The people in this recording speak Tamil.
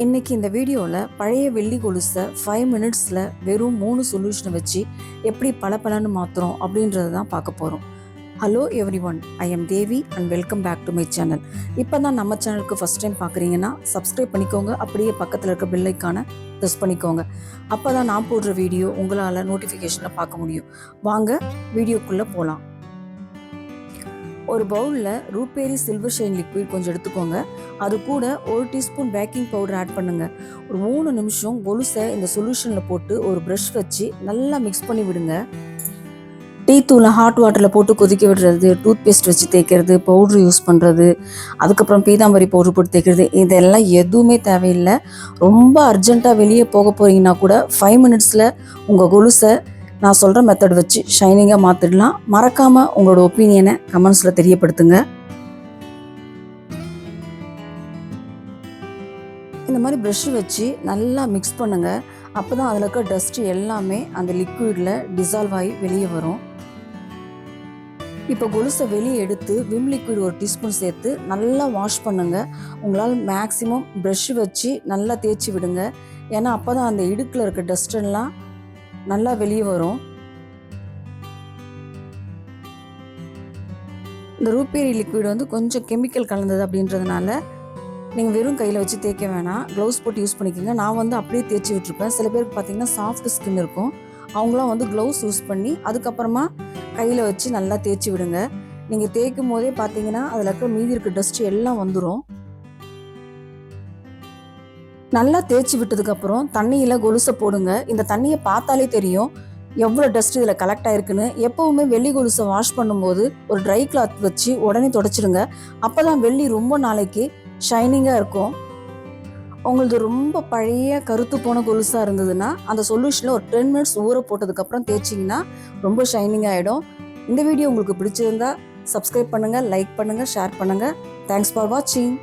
இன்னைக்கு இந்த வீடியோவில் பழைய வெள்ளி கொலுசை ஃபைவ் மினிட்ஸில் வெறும் மூணு சொல்யூஷனை வச்சு எப்படி பளபளன்னு மாற்றுறோம் அப்படின்றத தான் பார்க்க போகிறோம் hello everyone I am Devi and welcome back to my channel இப்போ தான் நம்ம சேனலுக்கு ஃபஸ்ட் டைம் பார்க்குறீங்கன்னா சப்ஸ்கிரைப் பண்ணிக்கோங்க. அப்படியே பக்கத்தில் இருக்க பில்லைக்கான ப்ரெஸ் பண்ணிக்கோங்க. அப்போ தான் நான் போடுற வீடியோ உங்களால் நோட்டிஃபிகேஷனில் பார்க்க முடியும். வாங்க வீடியோக்குள்ளே போகலாம் ஒரு பவுலில் ரூபேரி சில்வர் ஷைன் லிக்விட் கொஞ்சம் எடுத்துக்கோங்க. அது கூட ஒரு டீஸ்பூன் பேக்கிங் பவுடர் ஆட் பண்ணுங்கள் ஒரு மூணு நிமிஷம் கொலுசை இந்த சொல்யூஷனில் போட்டு ஒரு ப்ரஷ் வச்சு நல்லா மிக்ஸ் பண்ணி விடுங்க. டீ தூளை ஹாட் வாட்டரில் போட்டு கொதிக்க விடுறது டூத் பேஸ்ட் வச்சு தேய்க்கிறது பவுட்ரு யூஸ் பண்ணுறது அதுக்கப்புறம் பீதாம்பரி பவுட்ரு போட்டு தேய்க்கிறது இதெல்லாம் எதுவுமே தேவையில்லை. ரொம்ப அர்ஜென்ட்டாக வெளியே போக போகிறீங்கன்னா கூட ஃபைவ் மினிட்ஸில் உங்கள் கொலுசை நான் சொல்கிற மெத்தட் வச்சு ஷைனிங்காக மாற்றிடலாம் மறக்காமல் உங்களோட ஒப்பீனியனை கமெண்ட்ஸில் தெரியப்படுத்துங்க. இந்த மாதிரி ப்ரஷ் வச்சு நல்லா மிக்ஸ் பண்ணுங்கள் அப்போ தான் அதில் இருக்க டஸ்ட்டு எல்லாமே அந்த லிக்விடில் டிசால்வ் ஆகி வெளியே வரும். இப்போ கொலுசை வெளியே எடுத்து விம் லிக்விட் ஒரு டீஸ்பூன் சேர்த்து நல்லா வாஷ் பண்ணுங்கள் உங்களால் மேக்ஸிமம் ப்ரஷ் வச்சு நல்லா தேய்ச்சி விடுங்க. ஏன்னா அப்போ தான் அந்த இடுக்கில் இருக்க டஸ்ட்டெல்லாம் நல்லா வெளியே வரும். இந்த ரூபேரி லிக்விட் வந்து கொஞ்சம் கெமிக்கல் கலந்தது அப்படின்றதுனால நீங்கள் வெறும் கையில் வச்சு தேய்க்க வேணாம். க்ளவுஸ் போட்டு யூஸ் பண்ணிக்கோங்க. நான் வந்து அப்படியே தேய்ச்சி விட்டுருப்பேன். சில பேருக்கு பார்த்தீங்கன்னா சாஃப்ட் ஸ்கின் இருக்கும். அவங்களாம் வந்து க்ளவுஸ் யூஸ் பண்ணி அதுக்கப்புறமா கையில் வச்சு நல்லா தேய்ச்சி விடுங்க. நீங்கள் தேய்க்கும் போதே பார்த்தீங்கன்னா அதில் இருக்க மீதி இருக்க டஸ்ட் எல்லாம் வந்துடும் நல்லா தேய்ச்சி விட்டதுக்கப்புறம் தண்ணியில் கொலுசை போடுங்க. இந்த தண்ணியை பார்த்தாலே தெரியும் எவ்வளோ டஸ்ட் இதில் கலெக்ட் ஆயிருக்குன்னு. எப்போவுமே வெள்ளி கொலுசை வாஷ் பண்ணும்போது ஒரு ட்ரை கிளாத் வச்சு உடனே தொடச்சிடுங்க. அப்போ தான் வெள்ளி ரொம்ப நாளைக்கு ஷைனிங்காக இருக்கும். உங்களது ரொம்ப பழைய கருத்து போன கொலுசாக இருந்ததுன்னா அந்த சொல்யூஷனில் ஒரு டென் மினிட்ஸ் ஊற போட்டதுக்கப்புறம் தேய்ச்சிங்கன்னா ரொம்ப ஷைனிங் ஆகிடும் இந்த வீடியோ உங்களுக்கு பிடிச்சிருந்தா சப்ஸ்கிரைப் பண்ணுங்கள் லைக் பண்ணுங்கள் ஷேர் பண்ணுங்கள் தேங்க்ஸ் ஃபார் வாட்சிங்